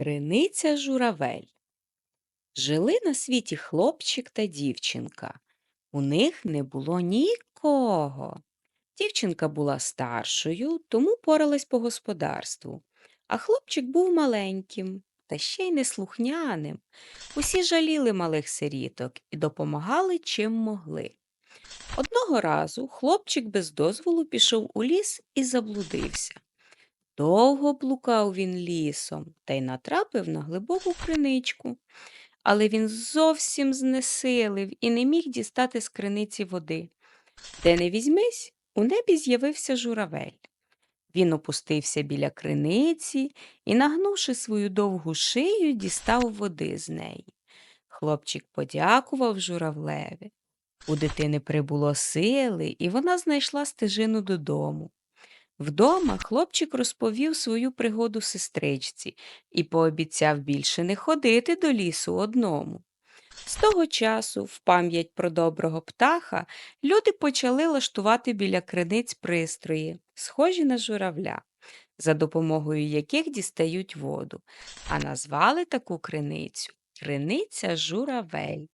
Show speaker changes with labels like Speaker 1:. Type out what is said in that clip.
Speaker 1: Криниця журавель. Жили на світі хлопчик та дівчинка. У них не було нікого. Дівчинка була старшою, тому поралась по господарству, а хлопчик був маленьким та ще й неслухняним. Усі жаліли малих сиріток і допомагали чим могли. Одного разу хлопчик без дозволу пішов у ліс і заблудився. Довго блукав він лісом та й натрапив на глибоку криничку, але він зовсім знесилив і не міг дістати з криниці води. Де не візьмись, у небі з'явився журавель. Він опустився біля криниці і, нагнувши свою довгу шию, дістав води з неї. Хлопчик подякував журавлеві. У дитини прибуло сили, і вона знайшла стежину додому. Вдома хлопчик розповів свою пригоду сестричці і пообіцяв більше не ходити до лісу одному. З того часу, в пам'ять про доброго птаха, люди почали лаштувати біля криниць пристрої, схожі на журавля, за допомогою яких дістають воду, а назвали таку криницю криниця журавель.